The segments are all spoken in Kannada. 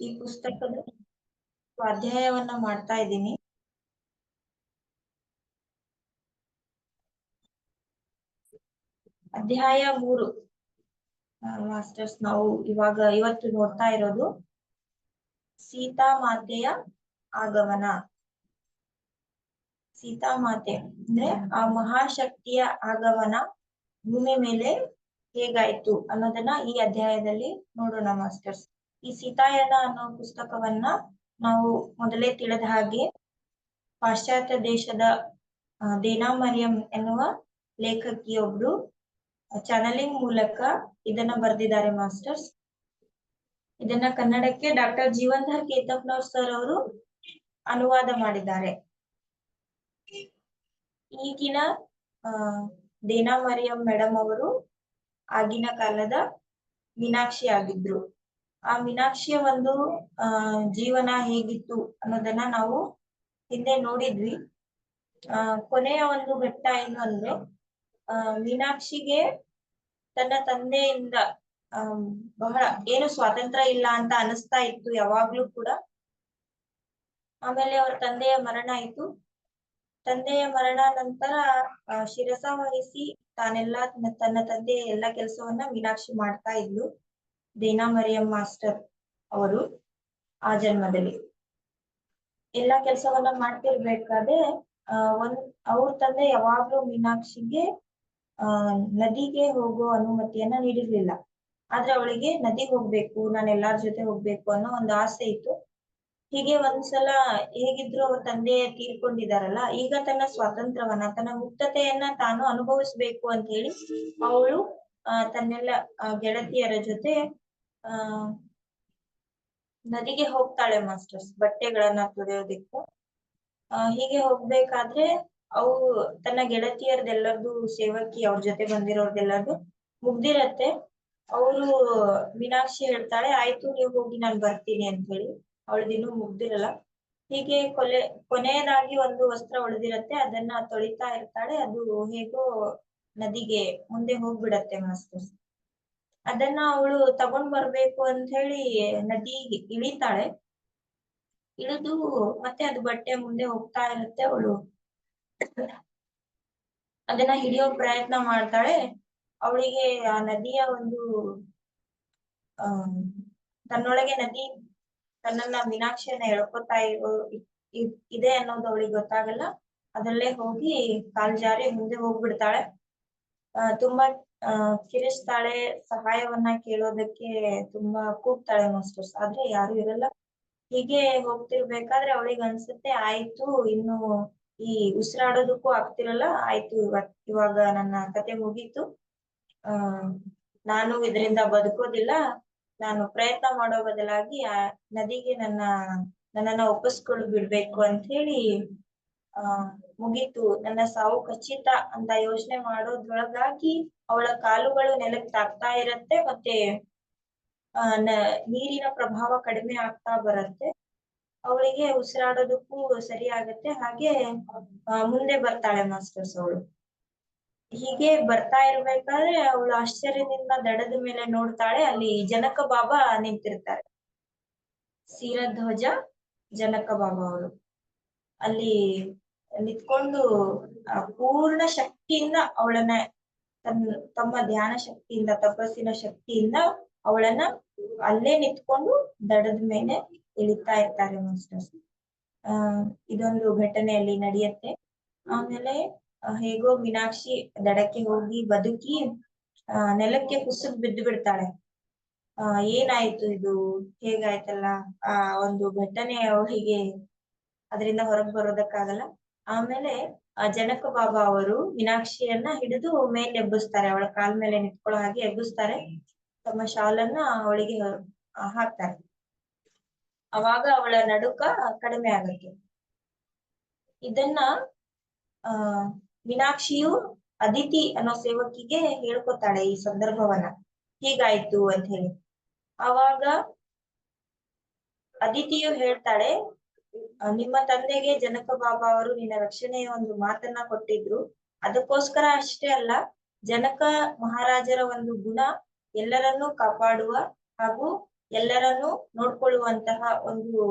ಈ ಪುಸ್ತಕದ ಸ್ವಾಧ್ಯಾಯವನ್ನ ಮಾಡ್ತಾ ಇದ್ದೀನಿ. ಅಧ್ಯಾಯ ಮೂರು. ಮಾಸ್ಟರ್ಸ್, ನಾವು ಇವಾಗ ಇವತ್ತು ನೋಡ್ತಾ ಇರೋದು ಸೀತಾ ಮಾತೆಯ ಆಗಮನ. ಸೀತಾ ಮಾತೆ ಅಂದ್ರೆ ಆ ಮಹಾಶಕ್ತಿಯ ಆಗಮನ ಭೂಮಿ ಮೇಲೆ ಹೇಗಾಯ್ತು ಅನ್ನೋದನ್ನ ಈ ಅಧ್ಯಾಯದಲ್ಲಿ ನೋಡೋಣ ಮಾಸ್ಟರ್ಸ್. ಈ ಸೀತಾಯನ ಅನ್ನೋ ಪುಸ್ತಕವನ್ನ ನಾವು ಮೊದಲೇ ತಿಳಿದ ಹಾಗೆ ಪಾಶ್ಚಾತ್ಯ ದೇಶದ ದೇನಾ ಮರಿಯಂ ಎನ್ನುವ ಲೇಖಕಿಯೊಬ್ರು ಚಾನಲಿಂಗ್ ಮೂಲಕ ಇದನ್ನ ಬರೆದಿದ್ದಾರೆ ಮಾಸ್ಟರ್ಸ್. ಇದನ್ನ ಕನ್ನಡಕ್ಕೆ ಡಾಕ್ಟರ್ ಜೀವನ್ಧರ್ ಕೇತಪ್ನವ್ರ ಸರ್ ಅವರು ಅನುವಾದ ಮಾಡಿದ್ದಾರೆ. ಈಗಿನ, ಆ, ದೇನಾ ಮರಿಯಂ ಮೇಡಮ್ ಅವರು ಆಗಿನ ಕಾಲದ ಮೀನಾಕ್ಷಿ ಆಗಿದ್ರು. ಆ ಮೀನಾಕ್ಷಿಯ ಒಂದು ಜೀವನ ಹೇಗಿತ್ತು ಅನ್ನೋದನ್ನ ನಾವು ಹಿಂದೆ ನೋಡಿದ್ವಿ. ಆ, ಕೊನೆಯ ಒಂದು ಘಟ್ಟ ಏನು ಅಂದ್ರೆ ಮೀನಾಕ್ಷಿಗೆ ತನ್ನ ತಂದೆಯಿಂದ ಬಹಳ ಏನು ಸ್ವಾತಂತ್ರ್ಯ ಇಲ್ಲ ಅಂತ ಅನಿಸ್ತಾ ಇತ್ತು ಯಾವಾಗ್ಲೂ ಕೂಡ. ಆಮೇಲೆ ಅವ್ರ ತಂದೆಯ ಮರಣ ಆಯ್ತು. ತಂದೆಯ ಮರಣ ನಂತರ ಶಿರಸ ವಹಿಸಿ ತಾನೆಲ್ಲಾ ತನ್ನ ತಂದೆಯ ಎಲ್ಲಾ ಕೆಲಸವನ್ನ ಮೀನಾಕ್ಷಿ ಮಾಡ್ತಾ ಇದ್ಲು. ದೇನಾ ಮರಿಯಂ ಮಾಸ್ಟರ್ ಅವರು ಆ ಜನ್ಮದಲ್ಲಿ. ಎಲ್ಲಾ ಕೆಲಸವನ್ನ ಮಾಡ್ತಿರ್ಬೇಕಾದ್ರೆ ಒಂದ್, ಅವ್ರ ತಂದೆ ಯಾವಾಗ್ಲೂ ಮೀನಾಕ್ಷಿಗೆ ನದಿಗೆ ಹೋಗೋ ಅನುಮತಿಯನ್ನ ನೀಡಿರ್ಲಿಲ್ಲ. ಆದ್ರೆ ಅವಳಿಗೆ ನದಿಗೆ ಹೋಗ್ಬೇಕು, ನಾನು ಎಲ್ಲಾರ ಜೊತೆ ಹೋಗ್ಬೇಕು ಅನ್ನೋ ಒಂದು ಆಸೆ ಇತ್ತು. ಹೀಗೆ ಒಂದ್ಸಲ ಹೇಗಿದ್ರು ಅವ್ರ ತಂದೆ ತೀರ್ಕೊಂಡಿದಾರಲ್ಲ, ಈಗ ತನ್ನ ಸ್ವಾತಂತ್ರ್ಯವನ್ನ, ತನ್ನ ಮುಕ್ತತೆಯನ್ನ ತಾನು ಅನುಭವಿಸ್ಬೇಕು ಅಂತ ಹೇಳಿ, ಅವಳು ಅಹ್ ತನ್ನೆಲ್ಲ ಗೆಳತಿಯರ ಜೊತೆ ನದಿಗೆ ಹೋಗ್ತಾಳೆ ಮಾಸ್ಟರ್ಸ್, ಬಟ್ಟೆಗಳನ್ನ ತೊಳೆಯೋದಿಕ್ಕೆ. ಹೀಗೆ ಹೋಗ್ಬೇಕಾದ್ರೆ ಅವು ತನ್ನ ಗೆಳತಿಯರ್ದೆಲ್ಲರದು ಸೇವಕಿ, ಅವ್ರ ಜೊತೆ ಬಂದಿರೋರ್ದೆಲ್ಲರದು ಮುಗ್ದಿರತ್ತೆ. ಅವರು ಮೀನಾಕ್ಷಿ ಹೇಳ್ತಾಳೆ, ಆಯ್ತು, ನೀವು ಹೋಗಿ ನಾನು ಬರ್ತೀನಿ ಅಂತ ಹೇಳಿ ಅವಳದಿನ್ನೂ ಮುಗ್ದಿರಲ್ಲ. ಹೀಗೆ ಕೊಲೆ, ಕೊನೆಯದಾಗಿ ಒಂದು ವಸ್ತ್ರ ಉಳಿದಿರತ್ತೆ ಅದನ್ನ ತೊಳಿತಾ ಇರ್ತಾಳೆ. ಅದು ಹೇಗೋ ನದಿಗೆ ಮುಂದೆ ಹೋಗ್ಬಿಡತ್ತೆ ಮಾಸ್ಟರ್ಸ್. ಅದನ್ನ ಅವಳು ತಗೊಂಡ್ ಬರ್ಬೇಕು ಅಂತ ಹೇಳಿ ನದಿಗೆ ಇಳಿತಾಳೆ. ಇಳಿದು ಮತ್ತೆ ಅದು ಬಟ್ಟೆ ಮುಂದೆ ಹೋಗ್ತಾ ಇರುತ್ತೆ ಅವಳು. ಅದನ್ನ ಹಿಡಿಯೋ ಪ್ರಯತ್ನ ಮಾಡ್ತಾಳೆ. ಅವಳಿಗೆ ಆ ನದಿಯ ಒಂದು ತನ್ನೊಳಗೆ ನದಿ ತನ್ನನ್ನ ಮೀನಾಕ್ಷಿಯನ್ನ ಎಳ್ಕೊತಾ ಇದೆ ಅನ್ನೋದು ಅವಳಿಗೆ ಗೊತ್ತಾಗಲ್ಲ. ಅದರಲ್ಲೇ ಹೋಗಿ ಕಾಲ್ ಜಾರಿ ಮುಂದೆ ಹೋಗ್ಬಿಡ್ತಾಳೆ. ಅಹ್ ತುಂಬಾ ಕಿರಿಸ್ತಾಳೆ ಸಹಾಯವನ್ನ ಕೇಳೋದಕ್ಕೆ ತುಂಬಾ ಕೂಗ್ತಾಳೆ ಮಾಸ್ಟರ್ಸ್. ಆದ್ರೆ ಯಾರು ಇರಲ್ಲ. ಹೀಗೆ ಹೋಗ್ತಿರ್ಬೇಕಾದ್ರೆ ಅವಳಿಗೆ ಅನ್ಸುತ್ತೆ, ಆಯ್ತು, ಇನ್ನು ಈ ಉಸಿರಾಡೋದಕ್ಕೂ ಆಗ್ತಿರಲ್ಲ, ಆಯ್ತು, ಇವತ್, ಇವಾಗ ನನ್ನ ಕತೆ ಮುಗೀತು. ಆ, ನಾನು ಇದರಿಂದ ಬದುಕೋದಿಲ್ಲ. ನಾನು ಪ್ರಯತ್ನ ಮಾಡೋ ಬದಲಾಗಿ ನದಿಗೆ ನನ್ನ, ನನ್ನನ್ನ ಒಪ್ಪಿಸ್ಕೊಂಡು ಬಿಡ್ಬೇಕು ಅಂತ ಹೇಳಿ ಮುಗೀತು. ನನ್ನ ಸಾವು ಖಚಿತ ಅಂತ ಯೋಚನೆ ಮಾಡೋದ್ರೊಳಗಾಗಿ ಅವಳ ಕಾಲುಗಳು ನೆಲಕ್ ತಾಗ್ತಾ ಇರತ್ತೆ ಮತ್ತೆ, ಆ ನೀರಿನ ಪ್ರಭಾವ ಕಡಿಮೆ ಆಗ್ತಾ ಬರತ್ತೆ. ಅವಳಿಗೆ ಉಸಿರಾಡೋದಕ್ಕೂ ಸರಿ ಆಗತ್ತೆ ಹಾಗೆ ಮುಂದೆ ಬರ್ತಾಳೆ ಮಾಸ್ಟರ್ಸ್ ಅವಳು. ಹೀಗೆ ಬರ್ತಾ ಇರ್ಬೇಕಾದ್ರೆ ಅವಳು ಆಶ್ಚರ್ಯದಿಂದ ದಡದ ಮೇಲೆ ನೋಡ್ತಾಳೆ. ಅಲ್ಲಿ ಜನಕ ಬಾಬಾ ನಿಂತಿರ್ತಾರೆ. ಸೀರಧ್ವಜ, ಜನಕ ಬಾಬಾ ಅವರು ಅಲ್ಲಿ ನಿಂತ್ಕೊಂಡು ಪೂರ್ಣ ಶಕ್ತಿಯಿಂದ ಅವಳನ್ನ ತನ್ನ, ತಮ್ಮ ಧ್ಯಾನ ಶಕ್ತಿಯಿಂದ, ತಪಸ್ಸಿನ ಶಕ್ತಿಯಿಂದ ಅವಳನ್ನ ಅಲ್ಲೇ ನಿಂತ್ಕೊಂಡು ದಡದ ಮೇಲೆ ಇಳಿತಾ ಇರ್ತಾರೆ ಮಾಸ್ಟರ್ಸ್. ಆ, ಇದೊಂದು ಘಟನೆಯಲ್ಲಿ ನಡೆಯುತ್ತೆ. ಆಮೇಲೆ ಹೇಗೋ ಮೀನಾಕ್ಷಿ ದಡಕ್ಕೆ ಹೋಗಿ ಬದುಕಿ ನೆಲಕ್ಕೆ ಕುಸಿದ್ ಬಿದ್ದು ಬಿಡ್ತಾಳೆ. ಆ, ಏನಾಯ್ತು ಇದು? ಹೇಗಾಯ್ತಲ್ಲ? ಆ, ಒಂದು ಘಟನೆ ಅವಳಿಗೆ ಅದರಿಂದ ಹೊರಗ್ ಬರೋದಕ್ಕಾಗಲ್ಲ. ಆಮೇಲೆ ಜನಕ ಬಾಬಾ ಅವರು ಮೀನಾಕ್ಷಿಯನ್ನ ಹಿಡಿದು ಮೇಲೆ ಎಬ್ಬಿಸ್ತಾರೆ. ಅವಳ ಕಾಲ್ ಮೇಲೆ ನಿಂತ್ಕೊಳ್ಳೋ ಹಾಗೆ ಎಬ್ಬಿಸ್ತಾರೆ. ತಮ್ಮ ಶಾಲನ್ನ ಅವಳಿಗೆ ಹಾಕ್ತಾರೆ. ಅವಾಗ ಅವಳ ನಡುಕ ಕಡಿಮೆ ಆಗುತ್ತೆ. ಇದನ್ನ, ಆ, ಮೀನಾಕ್ಷಿಯು ಅದಿತಿ ಅನ್ನೋ ಸೇವಕಿಗೆ ಹೇಳ್ಕೊತಾಳೆ ಈ ಸಂದರ್ಭವನ್ನ. ಹೀಗಾಯ್ತು ಅಂತ ಹೇಳಿ. ಅವಾಗ ಅದಿತಿಯು ಹೇಳ್ತಾಳೆ ನಿಮ್ಮ ತಂದೆಗೆ ಜನಕ ಬಾಬಾ ಅವರು ನಿನ್ನ ರಕ್ಷಣೆಯ ಒಂದು ಮಾತನ್ನ ಕೊಟ್ಟಿದ್ರು. ಅದಕ್ಕೋಸ್ಕರ ಅಷ್ಟೇ ಅಲ್ಲ, ಜನಕ ಮಹಾರಾಜರ ಒಂದು ಗುಣ ಎಲ್ಲರನ್ನೂ ಕಾಪಾಡುವ ಹಾಗೂ ಎಲ್ಲರನ್ನೂ ನೋಡ್ಕೊಳ್ಳುವಂತಹ ಒಂದು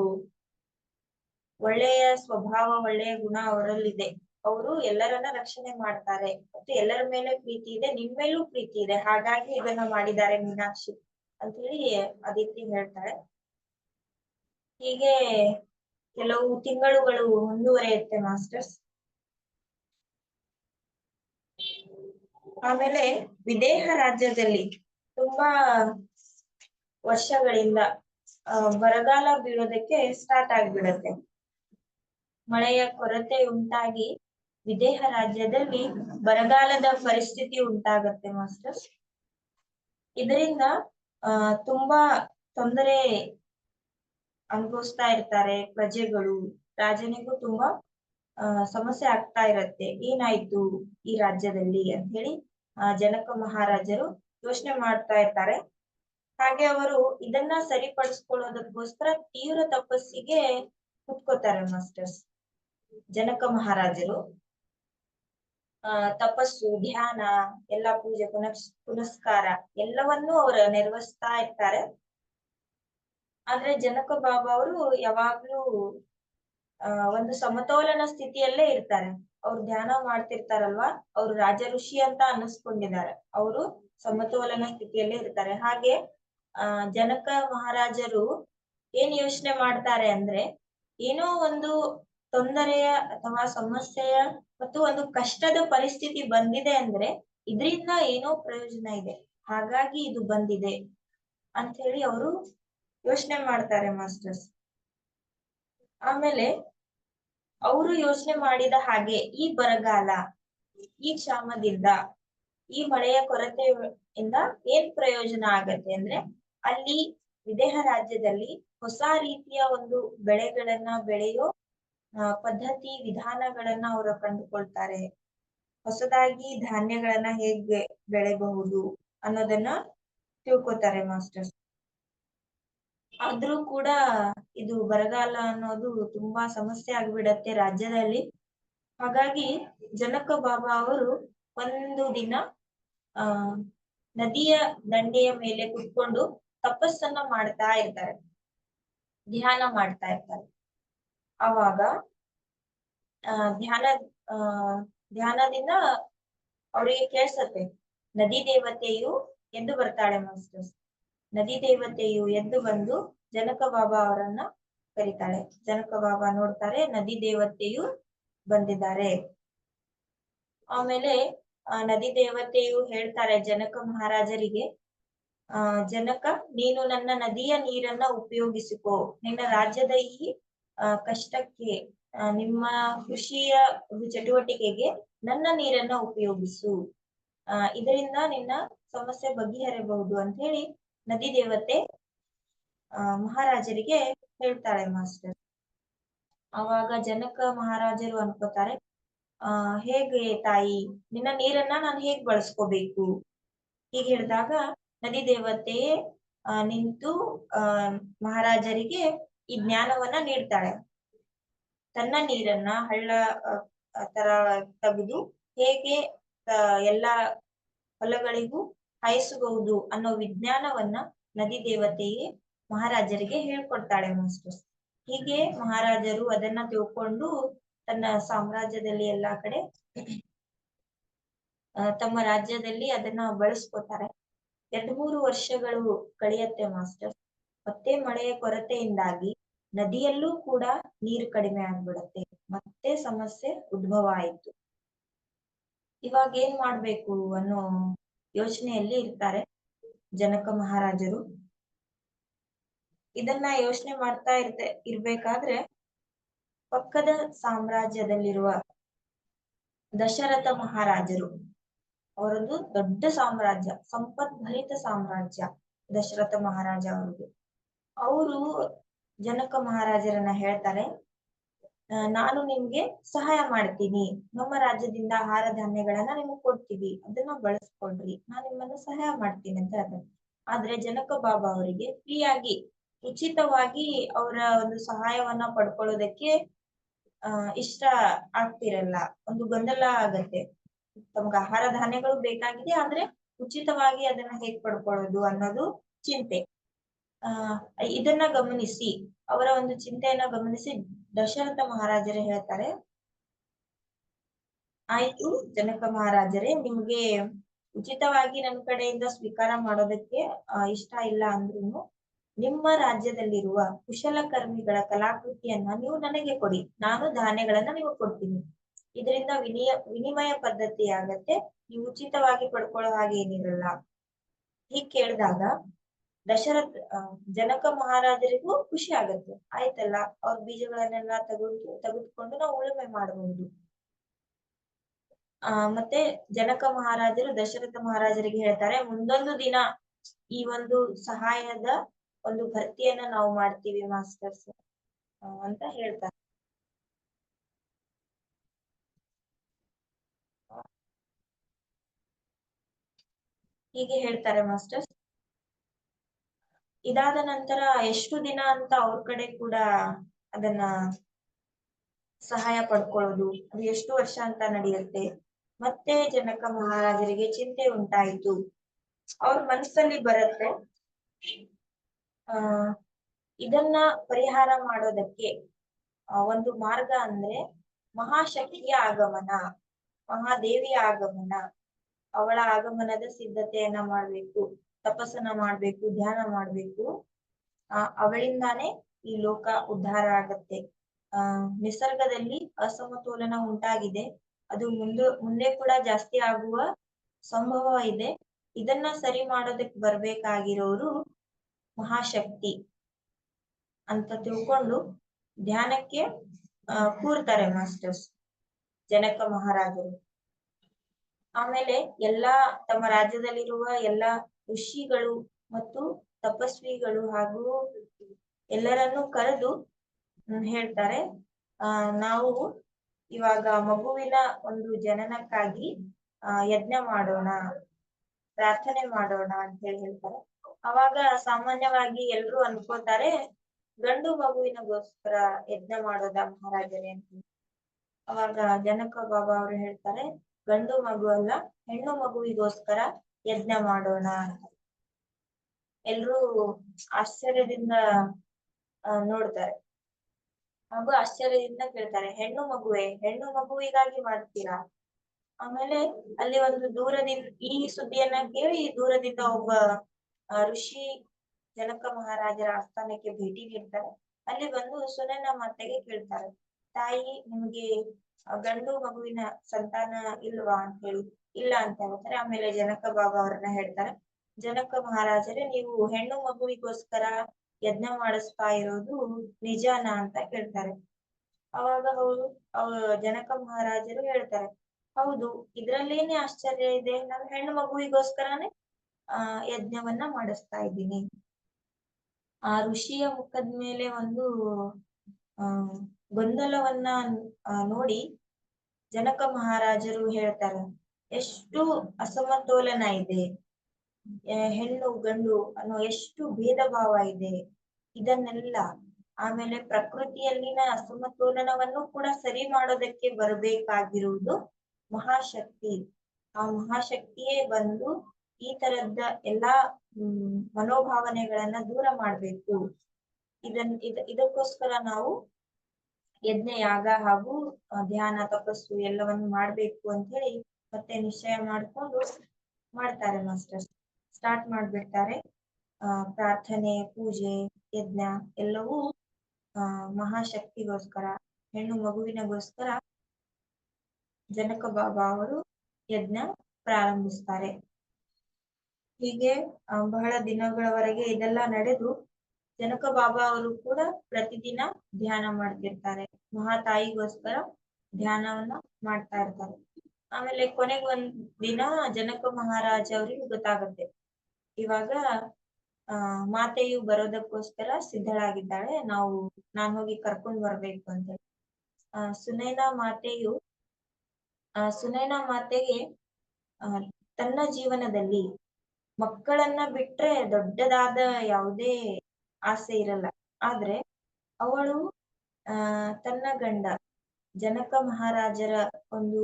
ಒಳ್ಳೆಯ ಸ್ವಭಾವ, ಒಳ್ಳೆಯ ಗುಣ ಅವರಲ್ಲಿದೆ. ಅವರು ಎಲ್ಲರನ್ನ ರಕ್ಷಣೆ ಮಾಡ್ತಾರೆ. ಮತ್ತೆ ಎಲ್ಲರ ಮೇಲೆ ಪ್ರೀತಿ ಇದೆ, ನಿಮ್ ಮೇಲೂ ಪ್ರೀತಿ ಇದೆ. ಹಾಗಾಗಿ ಇದನ್ನ ಮಾಡಿದ್ದಾರೆ ಮೀನಾಕ್ಷಿ ಅಂತ ಹೇಳಿ ಅದಿತಿ ಹೇಳ್ತಾರೆ ಹೀಗೆ ಕೆಲವು ತಿಂಗಳುಗಳು ಮುಂದುವರೆಯುತ್ತೆ, ಮಾಸ್ಟರ್ಸ್. ಆಮೇಲೆ ವಿದೇಹ ರಾಜ್ಯದಲ್ಲಿ ತುಂಬಾ ವರ್ಷಗಳಿಂದ ಬರಗಾಲ ಬೀಳೋದಕ್ಕೆ ಸ್ಟಾರ್ಟ್ ಆಗ್ಬಿಡತ್ತೆ. ಮಳೆಯ ಕೊರತೆ ಉಂಟಾಗಿ ವಿದೇಹ ರಾಜ್ಯದಲ್ಲಿ ಬರಗಾಲದ ಪರಿಸ್ಥಿತಿ ಉಂಟಾಗತ್ತೆ, ಮಾಸ್ಟರ್ಸ್. ಇದರಿಂದ, ಆ, ತುಂಬಾ ತೊಂದರೆ ಅನುಭವಿಸ್ತಾ ಇರ್ತಾರೆ ಪ್ರಜೆಗಳು. ರಾಜನಿಗೂ ತುಂಬಾ ಸಮಸ್ಯೆ ಆಗ್ತಾ ಇರತ್ತೆ. ಏನಾಯ್ತು ಈ ರಾಜ್ಯದಲ್ಲಿ ಅಂತ ಹೇಳಿ ಜನಕ ಮಹಾರಾಜರು ಯೋಚನೆ ಮಾಡ್ತಾ ಇರ್ತಾರೆ. ಹಾಗೆ ಅವರು ಇದನ್ನ ಸರಿಪಡಿಸ್ಕೊಳ್ಳೋದಕ್ಕೋಸ್ಕರ ತೀವ್ರ ತಪಸ್ಸಿಗೆ ಕುತ್ಕೋತಾರೆ ಮಾಸ್ಟರ್ಸ್. ಜನಕ ಮಹಾರಾಜರು, ಆ, ತಪಸ್ಸು, ಧ್ಯಾನ, ಎಲ್ಲಾ ಪೂಜೆ ಪುನಸ್, ಪುನಸ್ಕಾರ ಎಲ್ಲವನ್ನೂ ಅವರು ನೆರವೇರಿಸ್ತಾ ಇರ್ತಾರೆ. ಆದ್ರೆ ಜನಕ ಬಾಬಾ ಅವರು ಯಾವಾಗ್ಲೂ, ಆ, ಒಂದು ಸಮತೋಲನ ಸ್ಥಿತಿಯಲ್ಲೇ ಇರ್ತಾರೆ. ಅವ್ರು ಧ್ಯಾನ ಮಾಡ್ತಿರ್ತಾರಲ್ವಾ? ಅವ್ರು ರಾಜ ಋಷಿ ಅಂತ ಅನ್ನಿಸ್ಕೊಂಡಿದ್ದಾರೆ. ಅವರು ಸಮತೋಲನ ಸ್ಥಿತಿಯಲ್ಲೇ ಇರ್ತಾರೆ. ಹಾಗೆ, ಆ, ಜನಕ ಮಹಾರಾಜರು ಏನ್ ಯೋಚನೆ ಮಾಡ್ತಾರೆ ಅಂದ್ರೆ, ಏನೋ ಒಂದು ತೊಂದರೆಯ ಅಥವಾ ಸಮಸ್ಯೆಯ ಮತ್ತು ಒಂದು ಕಷ್ಟದ ಪರಿಸ್ಥಿತಿ ಬಂದಿದೆ ಅಂದ್ರೆ, ಇದರಿಂದ ಏನೋ ಪ್ರಯೋಜನ ಇದೆ. ಹಾಗಾಗಿ ಇದು ಬಂದಿದೆ. ಅಂತ ಹೇಳಿ ಅವರು ಯೋಚನೆ ಮಾಡ್ತಾರೆ ಮಾಸ್ಟರ್ಸ್. ಆಮೇಲೆ ಅವರು ಯೋಚನೆ ಮಾಡಿದ ಹಾಗೆ ಈ ಬರಗಾಲ, ಈ ಕ್ಷಾಮದಿಂದ, ಈ ಮಳೆಯ ಕೊರತೆಯಿಂದ ಏನ್ ಪ್ರಯೋಜನ ಆಗತ್ತೆ ಅಂದ್ರೆ ಅಲ್ಲಿ ವಿದೇಹ ರಾಜ್ಯದಲ್ಲಿ ಹೊಸ ರೀತಿಯ ಒಂದು ಬೆಳೆಗಳನ್ನ ಬೆಳೆಯೋ ಪದ್ಧತಿ, ವಿಧಾನಗಳನ್ನ ಅವರು ಕಂಡುಕೊಳ್ತಾರೆ. ಹೊಸದಾಗಿ ಧಾನ್ಯಗಳನ್ನ ಹೇಗೆ ಬೆಳೆಬಹುದು ಅನ್ನೋದನ್ನ ತಿಳ್ಕೊತಾರೆ ಮಾಸ್ಟರ್ಸ್. ಆದ್ರೂ ಕೂಡ ಇದು ಬರಗಾಲ ಅನ್ನೋದು ತುಂಬಾ ಸಮಸ್ಯೆ ಆಗ್ಬಿಡತ್ತೆ ರಾಜ್ಯದಲ್ಲಿ. ಹಾಗಾಗಿ ಜನಕ ಬಾಬಾ ಅವರು ಒಂದು ದಿನ, ಆ, ನದಿಯ ದಂಡೆಯ ಮೇಲೆ ಕುತ್ಕೊಂಡು ತಪಸ್ಸನ್ನ ಮಾಡ್ತಾ ಇರ್ತಾರೆ. ಧ್ಯಾನ ಮಾಡ್ತಾ ಇರ್ತಾರೆ. ಅವಾಗ ಆ, ಧ್ಯಾನ, ಆ, ಧ್ಯಾನದಿಂದ ಅವರಿಗೆ ಕೇಳ್ಸತ್ತೆ, ನದಿ ದೇವತೆಯು ಎಂದು ಬರ್ತಾಳೆ ಮಾಸ್ಟರ್ಸ್. ನದಿ ದೇವತೆಯು ಎದ್ದು ಬಂದು ಜನಕ ಬಾಬಾ ಅವರನ್ನ ಕರೀತಾಳೆ. ಜನಕ ಬಾಬಾ ನೋಡ್ತಾರೆ ನದಿ ದೇವತೆಯು ಬಂದಿದ್ದಾರೆ. ಆಮೇಲೆ, ಆ ನದಿ ದೇವತೆಯು ಹೇಳ್ತಾರೆ ಜನಕ ಮಹಾರಾಜರಿಗೆ, ಆ, ಜನಕ, ನೀನು ನನ್ನ ನದಿಯ ನೀರನ್ನ ಉಪಯೋಗಿಸಿಕೋ. ನಿನ್ನ ರಾಜ್ಯದ ಈ ಕಷ್ಟಕ್ಕೆ ನಿಮ್ಮ ಕೃಷಿಯ ಚಟುವಟಿಕೆಗೆ ನನ್ನ ನೀರನ್ನ ಉಪಯೋಗಿಸು. ಇದರಿಂದ ನಿನ್ನ ಸಮಸ್ಯೆ ಬಗೆಹರಿಯಬಹುದು ಅಂತ ಹೇಳಿ ನದಿ ದೇವತೆ ಮಹಾರಾಜರಿಗೆ ಹೇಳ್ತಾಳೆ ಮಾಸ್ಟರ್. ಅವಾಗ ಜನಕ ಮಹಾರಾಜರು ಅನ್ಕೋತಾರೆ, ಆ, ಹೇಗೆ ತಾಯಿ, ನಿನ್ನ ನೀರನ್ನ ನಾನು ಹೇಗ್ ಬಳಸ್ಕೋಬೇಕು? ಹೀಗೆ ಹೇಳಿದಾಗ ನದಿ ದೇವತೆ ಆ, ನಿಂತು, ಆ, ಮಹಾರಾಜರಿಗೆ ಈ ಜ್ಞಾನವನ್ನ ನೀಡ್ತಾಳೆ. ತನ್ನ ನೀರನ್ನ ಹಳ್ಳ ತರ ತೆಗೆದು ಹೇಗೆ ಎಲ್ಲಾ ಹೊಲಗಳಿಗೂ ಹಾಯಿಸಬಹುದು ಅನ್ನೋ ವಿಜ್ಞಾನವನ್ನ ನದಿ ದೇವತೆಯೇ ಮಹಾರಾಜರಿಗೆ ಹೇಳ್ಕೊಡ್ತಾಳೆ ಮೋಸ್ಟು. ಹೀಗೆ ಮಹಾರಾಜರು ಅದನ್ನ ತಿಳ್ಕೊಂಡು ತನ್ನ ಸಾಮ್ರಾಜ್ಯದಲ್ಲಿ ಎಲ್ಲಾ ಕಡೆ ತಮ್ಮ ರಾಜ್ಯದಲ್ಲಿ ಅದನ್ನ ಬಳಸ್ಕೊತಾರೆ. ಎರಡ್ ಮೂರು ವರ್ಷಗಳು ಕಳೆಯತ್ತೆ ಮಾಸ್ಟರ್. ಮತ್ತೆ ಮಳೆಯ ಕೊರತೆಯಿಂದಾಗಿ ನದಿಯಲ್ಲೂ ಕೂಡ ನೀರು ಕಡಿಮೆ ಆಗ್ಬಿಡತ್ತೆ. ಮತ್ತೆ ಸಮಸ್ಯೆ ಉದ್ಭವ ಆಯ್ತು. ಇವಾಗ ಏನ್ ಮಾಡ್ಬೇಕು ಅನ್ನೋ ಯೋಚನೆಯಲ್ಲಿ ಇರ್ತಾರೆ ಜನಕ ಮಹಾರಾಜರು. ಇದನ್ನ ಯೋಚನೆ ಮಾಡ್ತಾ ಇರ್ತೆ, ಇರ್ಬೇಕಾದ್ರೆ ಪಕ್ಕದ ಸಾಮ್ರಾಜ್ಯದಲ್ಲಿರುವ ದಶರಥ ಮಹಾರಾಜರು ಅವರೊಂದು ದೊಡ್ಡ ಸಾಮ್ರಾಜ್ಯ, ಸಂಪದ್ಭರಿತ ಸಾಮ್ರಾಜ್ಯ ದಶರಥ ಮಹಾರಾಜ ಅವರದ್ದು. ಅವರು ಜನಕ ಮಹಾರಾಜರನ್ನ ಹೇಳ್ತಾರೆ ನಾನು ನಿಮ್ಗೆ ಸಹಾಯ ಮಾಡ್ತೀನಿ. ನಮ್ಮ ರಾಜ್ಯದಿಂದ ಆಹಾರ ಧಾನ್ಯಗಳನ್ನ ನಿಮ್ಗೆ ಕೊಡ್ತೀವಿ. ಅದನ್ನ ಬಳಸ್ಕೊಳ್ರಿ. ನಾನ್ ನಿಮ್ಮನ್ನ ಸಹಾಯ ಮಾಡ್ತೀನಿ ಅಂತ ಹೇಳ್ತಾರೆ ಆದ್ರೆ ಜನಕ ಬಾಬಾ ಅವರಿಗೆ ಫ್ರೀಯಾಗಿ, ಉಚಿತವಾಗಿ ಅವರ ಒಂದು ಸಹಾಯವನ್ನ ಪಡ್ಕೊಳ್ಳೋದಕ್ಕೆ, ಆ, ಇಷ್ಟ ಆಗ್ತಿರಲ್ಲ. ಒಂದು ಗೊಂದಲ ಆಗತ್ತೆ. ತಮ್ಗೆ ಆಹಾರ ಧಾನ್ಯಗಳು ಬೇಕಾಗಿದೆ, ಆದ್ರೆ ಉಚಿತವಾಗಿ ಅದನ್ನ ಹೇಗ್ ಪಡ್ಕೊಳ್ಳೋದು ಅನ್ನೋದು ಚಿಂತೆ. ಆ, ಇದನ್ನ ಗಮನಿಸಿ. ಅವರ ಒಂದು ಚಿಂತೆಯನ್ನ ಗಮನಿಸಿ ದಶರಥ ಮಹಾರಾಜರೇ ಹೇಳ್ತಾರೆ. ಆಯ್ತು, ಜನಕ ಮಹಾರಾಜರೇ, ನಿಮ್ಗೆ ಉಚಿತವಾಗಿ ನನ್ನ ಕಡೆಯಿಂದ ಸ್ವೀಕಾರ ಮಾಡೋದಕ್ಕೆ ಇಷ್ಟ ಇಲ್ಲ ಅಂದ್ರೂ ನಿಮ್ಮ ರಾಜ್ಯದಲ್ಲಿರುವ ಕುಶಲಕರ್ಮಿಗಳ ಕಲಾಕೃತಿಯನ್ನ ನೀವು ನನಗೆ ಕೊಡಿ. ನಾನು ಧಾನ್ಯಗಳನ್ನ ನೀವು ಕೊಡ್ತೀನಿ. ಇದರಿಂದ ವಿನಿಯ ವಿನಿಮಯ ಪದ್ಧತಿ ಆಗತ್ತೆ. ನೀವು ಉಚಿತವಾಗಿ ಪಡ್ಕೊಳ್ಳೋ ಹಾಗೆ ಏನಿರಲ್ಲ. ಹೀಗ್ ಕೇಳಿದಾಗ ದಶರಥ ಜನಕ ಮಹಾರಾಜರಿಗೂ ಖುಷಿ ಆಗತ್ತೆ. ಆಯ್ತಲ್ಲ, ಅವ್ರ ಬೀಜಗಳನ್ನೆಲ್ಲ ತಗೊಂಡು ತೆಗೆದುಕೊಂಡು ನಾವು ಉಳುಮೆ ಮಾಡಬಹುದು ಆ, ಮತ್ತೆ ಜನಕ ಮಹಾರಾಜರು ದಶರಥ ಮಹಾರಾಜರಿಗೆ ಹೇಳ್ತಾರೆ, ಮುಂದೊಂದು ದಿನ ಈ ಒಂದು ಸಹಾಯದ ಒಂದು ಭರ್ತಿಯನ್ನ ನಾವು ಮಾಡ್ತೀವಿ ಮಾಸ್ಟರ್ಸ್ ಅಂತ ಹೇಳ್ತಾರೆ. ಹೀಗೆ ಹೇಳ್ತಾರೆ ಮಾಸ್ಟರ್ಸ್. ಇದಾದ ನಂತರ ಎಷ್ಟು ದಿನ ಅಂತ ಅವ್ರ ಕಡೆ ಕೂಡ ಅದನ್ನ ಸಹಾಯ ಪಡ್ಕೊಳ್ಳೋದು, ಅದು ಎಷ್ಟು ವರ್ಷ ಅಂತ ನಡೆಯುತ್ತೆ. ಮತ್ತೆ ಜನಕ ಮಹಾರಾಜರಿಗೆ ಚಿಂತೆ ಉಂಟಾಯಿತು. ಅವ್ರ ಮನಸ್ಸಲ್ಲಿ ಬರುತ್ತೆ, ಆ, ಇದನ್ನ ಪರಿಹಾರ ಮಾಡೋದಕ್ಕೆ ಒಂದು ಮಾರ್ಗ ಅಂದ್ರೆ ಮಹಾಶಕ್ತಿಯ ಆಗಮನ, ಮಹಾದೇವಿಯ ಆಗಮನ, ಅವಳ ಆಗಮನದ ಸಿದ್ಧತೆಯನ್ನ ಮಾಡ್ಬೇಕು. ತಪಸ್ಸನ್ನ ಮಾಡ್ಬೇಕು, ಧ್ಯಾನ ಮಾಡ್ಬೇಕು, ಆ, ಅವಳಿಂದಾನೆ ಈ ಲೋಕ ಉದ್ಧಾರ ಆಗತ್ತೆ. ಆ, ನಿಸರ್ಗದಲ್ಲಿ ಅಸಮತೋಲನ ಉಂಟಾಗಿದೆ. ಅದು ಮುಂದೆ ಮುಂದೆ ಕೂಡ ಜಾಸ್ತಿ ಆಗುವ ಸಂಭವ ಇದೆ. ಇದನ್ನ ಸರಿ ಮಾಡೋದಕ್ಕೆ ಬರ್ಬೇಕಾಗಿರೋರು ಮಹಾಶಕ್ತಿ ಅಂತ ತಿಳ್ಕೊಂಡು ಧ್ಯಾನಕ್ಕೆ ಕೂರ್ತಾರೆ ಮಾಸ್ಟರ್ಸ್, ಜನಕ ಮಹಾರಾಜರು. ಆಮೇಲೆ ಎಲ್ಲಾ ತಮ್ಮ ರಾಜ್ಯದಲ್ಲಿರುವ ಎಲ್ಲಾ ಋಷಿಗಳು ಮತ್ತು ತಪಸ್ವಿಗಳು ಹಾಗೂ ಎಲ್ಲರನ್ನು ಕರೆದು ಹೇಳ್ತಾರೆ. ಆ, ನಾವು ಇವಾಗ ಮಗುವಿನ ಒಂದು ಜನನಕ್ಕಾಗಿ, ಆ, ಯಜ್ಞ ಮಾಡೋಣ, ಪ್ರಾರ್ಥನೆ ಮಾಡೋಣ ಅಂತ ಹೇಳಿ ಹೇಳ್ತಾರೆ. ಅವಾಗ ಸಾಮಾನ್ಯವಾಗಿ ಎಲ್ರು ಅನ್ಕೋತಾರೆ ಗಂಡು ಮಗುವಿನಗೋಸ್ಕರ ಯಜ್ಞ ಮಾಡೋದ ಮಹಾರಾಜರೇ ಅಂತ. ಅವಾಗ ಜನಕ ಬಾಬಾ ಅವ್ರು ಹೇಳ್ತಾರೆ, ಗಂಡು ಮಗು ಅಲ್ಲ, ಹೆಣ್ಣು ಮಗುವಿಗೋಸ್ಕರ ಯಜ್ಞ ಮಾಡೋಣ ಅಂತ. ಎಲ್ರೂ ಆಶ್ಚರ್ಯದಿಂದ ನೋಡ್ತಾರೆ. ಹಾಗೂ ಆಶ್ಚರ್ಯದಿಂದ ಕೇಳ್ತಾರೆ, ಹೆಣ್ಣು ಮಗುವೆ, ಹೆಣ್ಣು ಮಗುವಿಗಾಗಿ ಮಾಡ್ತೀರಾ? ಆಮೇಲೆ ಅಲ್ಲಿ ಒಂದು ದೂರದಿಂದ, ಈ ಸುದ್ದಿಯನ್ನ ಕೇಳಿ ದೂರದಿಂದ ಒಬ್ಬ ಋಷಿ ಜನಕ ಮಹಾರಾಜರ ಆಸ್ಥಾನಕ್ಕೆ ಭೇಟಿ ನೀಡ್ತಾರೆ. ಅಲ್ಲಿ ಬಂದು ಸುನನ ಮಾತೆಗೆ ಕೇಳ್ತಾರೆ, ತಾಯಿ, ನಿಮ್ಗೆ ಗಂಡು ಮಗುವಿನ ಸಂತಾನ ಇಲ್ವಾ? ಅಂತ ಹೇಳಿ. ಇಲ್ಲ ಅಂತ ಹೇಳ್ತಾರೆ. ಆಮೇಲೆ ಜನಕ ಬಾಬಾ ಅವ್ರನ್ನ ಹೇಳ್ತಾರೆ. ಜನಕ ಮಹಾರಾಜರೇ, ನೀವು ಹೆಣ್ಣು ಮಗುವಿಗೋಸ್ಕರ ಯಜ್ಞ ಮಾಡಿಸ್ತಾ ಇರೋದು ನಿಜಾನ ಅಂತ ಕೇಳ್ತಾರೆ ಅವಾಗ ಅವರು ಜನಕ ಮಹಾರಾಜರು ಹೇಳ್ತಾರೆ, ಹೌದು, ಇದ್ರಲ್ಲೇನೆ ಆಶ್ಚರ್ಯ ಇದೆ. ನಾನು ಹೆಣ್ಣು ಮಗುವಿಗೋಸ್ಕರನೇ, ಆ, ಯಜ್ಞವನ್ನ ಮಾಡಿಸ್ತಾ ಇದ್ದೀನಿ. ಆ ಋಷಿಯ ಮುಖದ ಮೇಲೆ ಒಂದು, ಆ, ಗೊಂದಲವನ್ನ ನೋಡಿ ಜನಕ ಮಹಾರಾಜರು ಹೇಳ್ತಾರೆ. ಎಷ್ಟು ಅಸಮತೋಲನ ಇದೆ? ಹೆಣ್ಣು, ಗಂಡು ಅನ್ನೋ ಎಷ್ಟು ಭೇದ ಭಾವ ಇದೆ? ಇದನ್ನೆಲ್ಲ ಆಮೇಲೆ ಪ್ರಕೃತಿಯಲ್ಲಿನ ಅಸಮತೋಲನವನ್ನು ಕೂಡ ಸರಿ ಮಾಡೋದಕ್ಕೆ ಬರಬೇಕಾಗಿರುವುದು ಮಹಾಶಕ್ತಿ. ಆ ಮಹಾಶಕ್ತಿಯೇ ಬಂದು ಈ ತರದ ಎಲ್ಲಾ ಮನೋಭಾವನೆಗಳನ್ನ ದೂರ ಮಾಡ್ಬೇಕು. ಇದನ್, ಇದ, ಇದಕ್ಕೋಸ್ಕರ ನಾವು ಯಜ್ಞ, ಯಾಗ ಹಾಗೂ ಧ್ಯಾನ, ತಪಸ್ಸು ಎಲ್ಲವನ್ನು ಮಾಡ್ಬೇಕು ಅಂತ ಹೇಳಿ ಮತ್ತೆ ನಿಶ್ಚಯ ಮಾಡ್ಕೊಂಡು ಮಾಡ್ತಾರೆ ಮಾಸ್ಟರ್ಸ್ ಸ್ಟಾರ್ಟ್ ಮಾಡ್ಬಿಡ್ತಾರೆ. ಪ್ರಾರ್ಥನೆ, ಪೂಜೆ, ಯಜ್ಞ ಎಲ್ಲವೂ, ಆ, ಮಹಾಶಕ್ತಿಗೋಸ್ಕರ, ಹೆಣ್ಣು ಮಗುವಿನಗೋಸ್ಕರ ಜನಕ ಬಾಬಾ ಅವರು ಯಜ್ಞ ಪ್ರಾರಂಭಿಸ್ತಾರೆ. ಹೀಗೆ ಬಹಳ ದಿನಗಳವರೆಗೆ ಇದೆಲ್ಲ ನಡೆದು ಜನಕ ಬಾಬಾ ಅವರು ಕೂಡ ಪ್ರತಿದಿನ ಧ್ಯಾನ ಮಾಡ್ತಿರ್ತಾರೆ. ಮಹಾತಾಯಿಗೋಸ್ಕರ ಧ್ಯಾನವನ್ನ ಮಾಡ್ತಾ ಇರ್ತಾರೆ. ಆಮೇಲೆ ಕೊನೆಗೆ ಒಂದ್ ದಿನ ಜನಕ ಮಹಾರಾಜ ಅವ್ರಿಗೆ ಗೊತ್ತಾಗುತ್ತೆ. ಇವಾಗ, ಆ, ಮಾತೆಯು ಬರೋದಕ್ಕೋಸ್ಕರ ಸಿದ್ಧಳಾಗಿದ್ದಾಳೆ. ನಾವು, ನಾನ್ ಹೋಗಿ ಕರ್ಕೊಂಡ್ ಬರ್ಬೇಕು ಅಂತ ಹೇಳಿ. ಆ, ಸುನೈನಾ ಮಾತೆಯು, ಆ, ಸುನೈನಾ ಮಾತೆಗೆ, ಆ, ತನ್ನ ಜೀವನದಲ್ಲಿ ಮಕ್ಕಳನ್ನ ಬಿಟ್ರೆ ದೊಡ್ಡದಾದ ಯಾವುದೇ ಆಸೆ ಇರಲ್ಲ. ಆದ್ರೆ ಅವಳು, ಆ, ತನ್ನ ಗಂಡ ಜನಕ ಮಹಾರಾಜರ ಒಂದು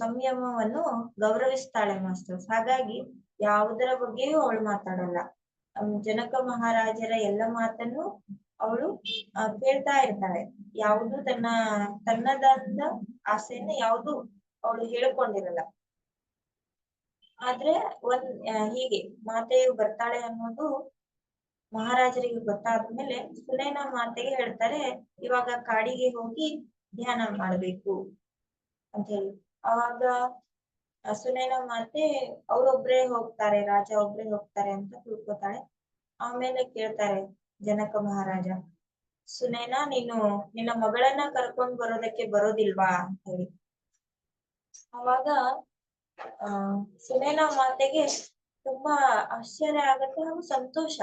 ಸಂಯಮವನ್ನು ಗೌರವಿಸ್ತಾಳೆ ಮಾಸ್ಟರ್ಸ್ ಹಾಗಾಗಿ ಯಾವುದರ ಬಗ್ಗೆಯೂ ಅವಳು ಮಾತಾಡಲ್ಲ. ಜನಕ ಮಹಾರಾಜರ ಎಲ್ಲ ಮಾತನ್ನು ಅವಳು ಕೇಳ್ತಾ ಇರ್ತಾಳೆ. ಯಾವುದು ತನ್ನ, ತನ್ನದಾದ ಆಸೆಯನ್ನ ಯಾವುದು ಅವಳು ಹೇಳ್ಕೊಂಡಿರಲ್ಲ. ಆದ್ರೆ ಒಂದ್ ಹೀಗೆ ಮಾತೆಯು ಬರ್ತಾಳೆ ಅನ್ನೋದು ಮಹಾರಾಜರಿಗೆ ಗೊತ್ತಾದ್ಮೇಲೆ ಸುನೇನ ಮಾತೆಗೆ ಹೇಳ್ತಾರೆ, ಇವಾಗ ಕಾಡಿಗೆ ಹೋಗಿ ಧ್ಯಾನ ಮಾಡ್ಬೇಕು ಅಂತ ಹೇಳಿ. ಅವಾಗ ಸುನೈನ ಮಾತೆ ಅವ್ರೊಬ್ರೇ ಹೋಗ್ತಾರೆ, ರಾಜ ಒಬ್ರೇ ಹೋಗ್ತಾರೆ ಅಂತ ತಿಳ್ಕೊತಾಳೆ. ಆಮೇಲೆ ಕೇಳ್ತಾರೆ, ಜನಕ ಮಹಾರಾಜ ಸುನೈನ ನೀನು ನಿನ್ನ ಮಗಳನ್ನ ಕರ್ಕೊಂಡ್ ಬರೋದಕ್ಕೆ ಬರೋದಿಲ್ವಾ? ಅಂತ ಹೇಳಿ. ಅವಾಗ ಆ ಸುನೈನ ಮಾತೆಗೆ ತುಂಬಾ ಆಶ್ಚರ್ಯ ಆಗತ್ತೆ, ಹಾಗೂ ಸಂತೋಷ.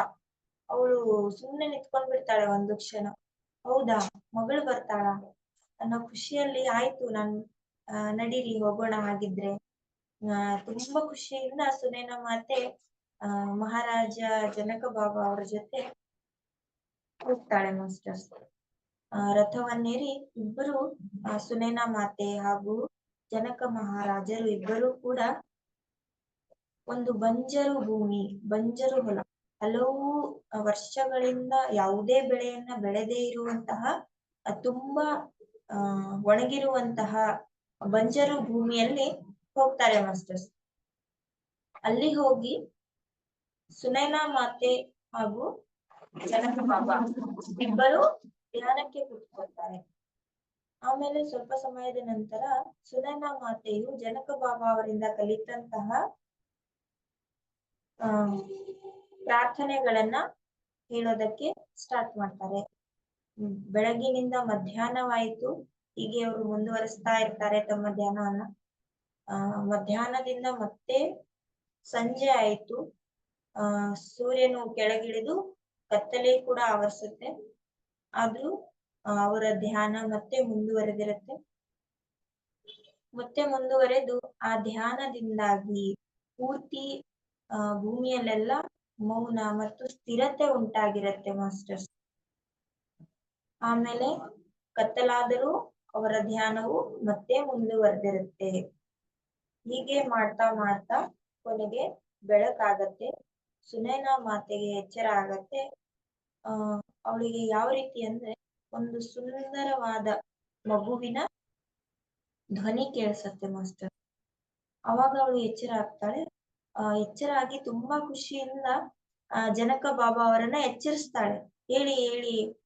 ಅವಳು ಸುಮ್ನೆ ನಿಂತ್ಕೊಂಡ್ ಬಿಡ್ತಾಳೆ ಒಂದು ಕ್ಷಣ. ಹೌದಾ, ಮಗಳು ಬರ್ತಾಳ? ಅನ್ನೋ ಖುಷಿಯಲ್ಲಿ ಆಯ್ತು ನಾನ್ ನಡೀರಿ, ಹೋಗೋಣ ಹಾಗಿದ್ರೆ. ತುಂಬಾ ಖುಷಿಯಿಂದ ಸುನೇನ ಮಾತೆ, ಆ, ಮಹಾರಾಜ ಜನಕ ಬಾಬಾ ಅವರ ಜೊತೆ ಹೋಗ್ತಾಳೆ ಮಾಸ್ಟರ್ಸ್. ರಥವನ್ನೇರಿ ಇಬ್ಬರು ಸುನೇನ ಮಾತೆ ಹಾಗೂ ಜನಕ ಮಹಾರಾಜರು ಇಬ್ಬರು ಕೂಡ ಒಂದು ಬಂಜರು ಭೂಮಿ, ಬಂಜರು ಹೊಲ. ಹಲವು ವರ್ಷಗಳಿಂದ ಯಾವುದೇ ಬೆಳೆಯನ್ನ ಬೆಳೆದೇ ಇರುವಂತಹ ತುಂಬಾ ಒಣಗಿರುವಂತಹ ಬಂಜರು ಭೂಮಿಯಲ್ಲಿ ಹೋಗ್ತಾರೆ ಮಾಸ್ಟರ್ಸ್. ಅಲ್ಲಿ ಹೋಗಿ ಸುನೈನಾ ಮಾತೆ ಹಾಗೂ ಜನಕ ಬಾಬಾ ಇಬ್ಬರು ಧ್ಯಾನಕ್ಕೆ ಕೂತ್ಕೊಳ್ತಾರೆ. ಆಮೇಲೆ ಸ್ವಲ್ಪ ಸಮಯದ ನಂತರ ಸುನೈನಾ ಮಾತೆಯು ಜನಕ ಬಾಬಾ ಅವರಿಂದ ಕಲಿತಂತಹ ಪ್ರಾರ್ಥನೆಗಳನ್ನ ಹೇಳೋದಕ್ಕೆ ಸ್ಟಾರ್ಟ್ ಮಾಡ್ತಾರೆ. ಬೆಳಗಿನಿಂದ ಮಧ್ಯಾಹ್ನವಾಯಿತು. ಹೀಗೆ ಅವರು ಮುಂದುವರಿಸ್ತಾ ಇರ್ತಾರೆ ತಮ್ಮ ಧ್ಯಾನವನ್ನ. ಆ, ಮಧ್ಯಾಹ್ನದಿಂದ ಮತ್ತೆ ಸಂಜೆ ಆಯ್ತು. ಆ, ಸೂರ್ಯನು ಕೆಳಗಿಳಿದು ಕತ್ತಲೆ ಕೂಡ ಆವರಿಸುತ್ತೆ. ಆದ್ರೂ ಅವರ ಧ್ಯಾನ ಮತ್ತೆ ಮುಂದುವರೆದಿರುತ್ತೆ. ಮತ್ತೆ ಮುಂದುವರೆದು ಆ ಧ್ಯಾನದಿಂದಾಗಿ ಪೂರ್ತಿ ಭೂಮಿಯಲ್ಲೆಲ್ಲ ಮೌನ ಮತ್ತು ಸ್ಥಿರತೆ ಉಂಟಾಗಿರುತ್ತೆ ಮಾಸ್ಟರ್ಸ್. ಆಮೇಲೆ ಕತ್ತಲಾದರೂ ಅವರ ಧ್ಯಾನವು ಮತ್ತೆ ಮುಂದುವರೆದಿರುತ್ತೆ. ಹೀಗೆ ಮಾಡ್ತಾ ಮಾಡ್ತಾ ಕೊನೆಗೆ ಬೆಳಕಾಗತ್ತೆ. ಸುನೈನ ಮಾತೆಗೆ ಎಚ್ಚರ ಆಗತ್ತೆ. ಆ, ಅವಳಿಗೆ ಯಾವ ರೀತಿ ಅಂದ್ರೆ ಒಂದು ಸುಂದರವಾದ ಮಗುವಿನ ಧ್ವನಿ ಕೇಳಿಸತ್ತೆ ಮಾಸ್ಟರ್. ಅವಾಗ ಅವಳು ಎಚ್ಚರ ಆಗ್ತಾಳೆ. ಆ, ಎಚ್ಚರ ಆಗಿ ತುಂಬಾ ಖುಷಿಯಿಂದ, ಆ, ಜನಕ ಬಾಬಾ ಅವರನ್ನ ಎಚ್ಚರಿಸ್ತಾಳೆ. ಹೇಳಿ ಹೇಳಿ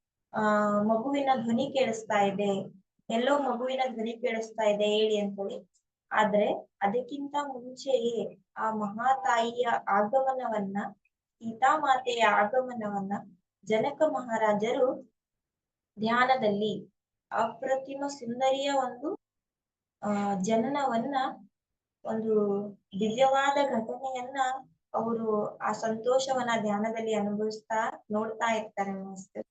ಮಗುವಿನ ಧ್ವನಿ ಕೇಳಿಸ್ತಾ ಇದೆ. ಎಲ್ಲೋ ಮಗುವಿನ ಧ್ವನಿ ಕೇಳಿಸ್ತಾ ಇದೆ ಹೇಳಿ ಅಂತೇಳಿ. ಆದ್ರೆ ಅದಕ್ಕಿಂತ ಮುಂಚೆಯೇ ಆ ಮಹಾತಾಯಿಯ ಆಗಮನವನ್ನ, ಸೀತಾಮಾತೆಯ ಆಗಮನವನ್ನ ಜನಕ ಮಹಾರಾಜರು ಧ್ಯಾನದಲ್ಲಿ ಅಪ್ರತಿಮ ಸುಂದರಿಯ ಒಂದು, ಆ, ಜನನವನ್ನ, ಒಂದು ದಿವ್ಯವಾದ ಘಟನೆಯನ್ನ ಅವರು ಆ ಸಂತೋಷವನ್ನ ಧ್ಯಾನದಲ್ಲಿ ಅನುಭವಿಸ್ತಾ ನೋಡ್ತಾ ಇರ್ತಾರೆ ಮಾಸ್ಟರ್.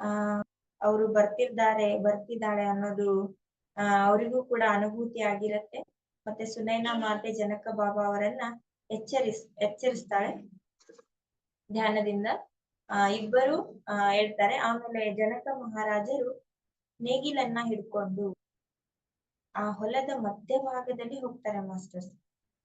ಆ, ಅವರು ಬರ್ತಿದ್ದಾರೆ, ಬರ್ತಿದ್ದಾಳೆ ಅನ್ನೋದು, ಆ, ಅವರಿಗೂ ಕೂಡ ಅನುಭೂತಿ ಆಗಿರತ್ತೆ. ಮತ್ತೆ ಸುನೈನಾ ಮಾತೆ ಜನಕ ಬಾಬಾ ಅವರನ್ನ ಎಚ್ಚರಿಸ್, ಎಚ್ಚರಿಸ್ತಾಳೆ ಧ್ಯಾನದಿಂದ. ಆ, ಇಬ್ಬರು, ಆ, ಹೇಳ್ತಾರೆ, ಆಮೇಲೆ ಜನಕ ಮಹಾರಾಜರು ನೇಗಿಲನ್ನ ಹಿಡ್ಕೊಂಡು ಆ ಹೊಲದ ಮಧ್ಯಭಾಗದಲ್ಲಿ ಹೋಗ್ತಾರೆ ಮಾಸ್ಟರ್ಸ್.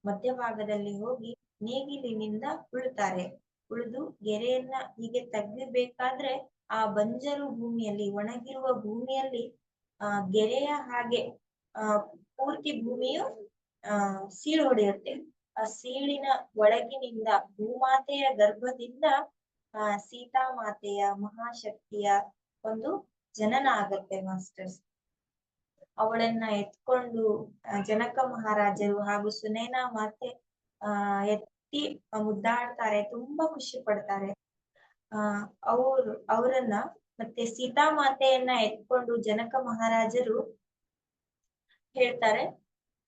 ಮಧ್ಯಭಾಗದಲ್ಲಿ ಹೋಗಿ ನೇಗಿಲಿನಿಂದ ಉಳುತ್ತಾರೆ ಉಳಿದು ಗೆರೆಯನ್ನ ಹೀಗೆ ತೆಗಿಬೇಕಾದ್ರೆ ಆ ಬಂಜರು ಭೂಮಿಯಲ್ಲಿ, ಒಣಗಿರುವ ಭೂಮಿಯಲ್ಲಿ, ಆ, ಗೆರೆಯ ಹಾಗೆ, ಆ, ಪೂರ್ತಿ ಭೂಮಿಯು, ಆ, ಸೀಳು ಹೊಡೆಯುತ್ತೆ. ಆ ಸೀಳಿನ ಒಳಗಿನಿಂದ ಭೂಮಾತೆಯ ಗರ್ಭದಿಂದ, ಆ, ಸೀತಾಮಾತೆಯ ಮಹಾಶಕ್ತಿಯ ಒಂದು ಜನನ ಆಗತ್ತೆ ಮಾಸ್ಟರ್ಸ್. ಅವಳನ್ನ ಎತ್ಕೊಂಡು ಜನಕ ಮಹಾರಾಜರು ಹಾಗೂ ಸುನೇನಾ ಮಾತೆ, ಆ, ಎತ್ತಿ ಮುದ್ದಾಡ್ತಾರೆ, ತುಂಬಾ ಖುಷಿ ಪಡ್ತಾರೆ. ಅವ್ರು, ಅವರನ್ನ ಮತ್ತೆ ಸೀತಾಮಾತೆಯನ್ನ ಎತ್ಕೊಂಡು ಜನಕ ಮಹಾರಾಜರು ಹೇಳ್ತಾರೆ,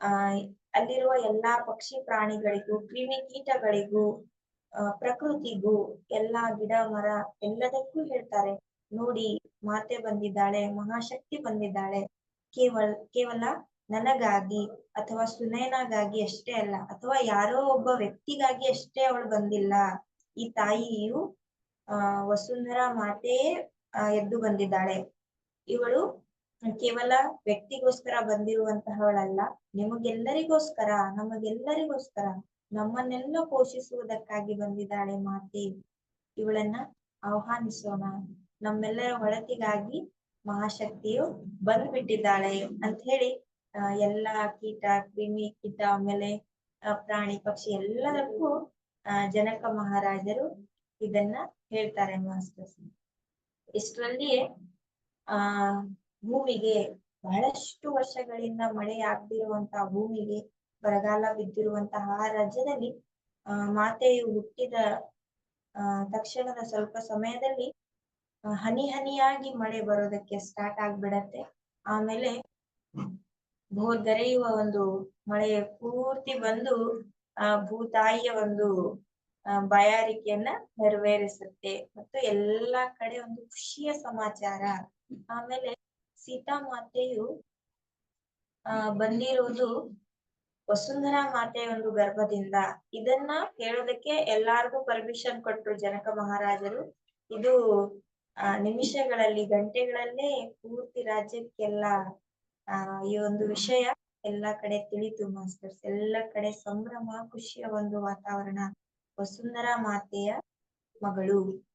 ಆ, ಅಲ್ಲಿರುವ ಎಲ್ಲಾ ಪಕ್ಷಿ ಪ್ರಾಣಿಗಳಿಗೂ, ಕ್ರಿಮಿ ಕೀಟಗಳಿಗೂ ಪ್ರಕೃತಿಗೂ, ಎಲ್ಲಾ ಗಿಡ, ಮರ ಎಲ್ಲದಕ್ಕೂ ಹೇಳ್ತಾರೆ, ನೋಡಿ ಮಾತೆ ಬಂದಿದ್ದಾಳೆ, ಮಹಾಶಕ್ತಿ ಬಂದಿದ್ದಾಳೆ, ಕೇವಲ ಕೇವಲ ನನಗಾಗಿ ಅಥವಾ ಸುನಯನಾಗಾಗಿ ಅಷ್ಟೇ ಅಲ್ಲ, ಅಥವಾ ಯಾರೋ ಒಬ್ಬ ವ್ಯಕ್ತಿಗಾಗಿ ಅಷ್ಟೇ ಅವಳು ಬಂದಿಲ್ಲ, ಈ ತಾಯಿಯು ಆ, ವಸುಂಧರಾ ಮಾತೆಯೇ ಎದ್ದು ಬಂದಿದ್ದಾಳೆ. ಇವಳು ಕೇವಲ ವ್ಯಕ್ತಿಗೋಸ್ಕರ ಬಂದಿರುವಂತಹವಳಲ್ಲ, ನಿಮಗೆಲ್ಲರಿಗೋಸ್ಕರ, ನಮಗೆಲ್ಲರಿಗೋಸ್ಕರ, ನಮ್ಮನ್ನೆಲ್ಲ ಪೋಷಿಸುವುದಕ್ಕಾಗಿ ಬಂದಿದ್ದಾಳೆ ಮಾತೆ. ಇವಳನ್ನ ಆಹ್ವಾನಿಸೋಣ. ನಮ್ಮೆಲ್ಲರ ಒಳತಿಗಾಗಿ ಮಹಾಶಕ್ತಿಯು ಬಂದ್ಬಿಟ್ಟಿದ್ದಾಳೆ ಅಂತ ಹೇಳಿ ಎಲ್ಲಾ ಕೀಟ, ಕ್ರಿಮಿ ಕೀಟ, ಆಮೇಲೆ ಪ್ರಾಣಿ ಪಕ್ಷಿ ಎಲ್ಲದಕ್ಕೂ ಜನಕ ಮಹಾರಾಜರು ಇದನ್ನ ಹೇಳ್ತಾರೆ ಮಾಸ್ಟರ್ಸ್ ಇಷ್ಟರಲ್ಲಿಯೇ ಆ, ಭೂಮಿಗೆ ಬಹಳಷ್ಟು ವರ್ಷಗಳಿಂದ ಮಳೆ ಆಗದಿರುವಂತಹ ಭೂಮಿಗೆ ಬರಗಾಲ ಬಿದ್ದಿರುವಂತಹ ಆ ರಾಜ್ಯದಲ್ಲಿ, ಆ, ಮಾತೆಯು ಹುಟ್ಟಿದ, ಆ, ತಕ್ಷಣದ ಸ್ವಲ್ಪ ಸಮಯದಲ್ಲಿ ಹನಿ ಹನಿಯಾಗಿ ಮಳೆ ಬರೋದಕ್ಕೆ ಸ್ಟಾರ್ಟ್ ಆಗ್ಬಿಡತ್ತೆ. ಆಮೇಲೆ ಭೋರ್ಗರೆಯುವ ಒಂದು ಮಳೆ ಪೂರ್ತಿ ಬಂದು, ಆ, ಭೂತಾಯಿಯ ಒಂದು ಬಾಯಾರಿಕೆಯನ್ನ ನೆರವೇರಿಸುತ್ತೆ ಮತ್ತು ಎಲ್ಲಾ ಕಡೆ ಒಂದು ಖುಷಿಯ ಸಮಾಚಾರ. ಆಮೇಲೆ ಸೀತಾ ಮಾತೆಯು ಆ, ಬಂದಿರುವುದು ವಸುಂಧರಾ ಮಾತೆಯ ಒಂದು ಗರ್ಭದಿಂದ. ಇದನ್ನ ಕೇಳೋದಕ್ಕೆ ಎಲ್ಲಾರ್ಗೂ ಪರ್ಮಿಷನ್ ಕೊಟ್ರು ಜನಕ ಮಹಾರಾಜರು. ಇದು, ಆ, ನಿಮಿಷಗಳಲ್ಲಿ, ಗಂಟೆಗಳಲ್ಲೇ ಪೂರ್ತಿ ರಾಜ್ಯಕ್ಕೆಲ್ಲ, ಆ, ಈ ಒಂದು ವಿಷಯ ಎಲ್ಲಾ ಕಡೆ ತಿಳಿತು ಮಾಸ್ಟರ್ಸ್. ಎಲ್ಲ ಕಡೆ ಸಂಭ್ರಮ, ಖುಷಿಯ ಒಂದು ವಾತಾವರಣ. ವಸುಂಧರಾ ಮಾತೆಯ ಮಗಳು.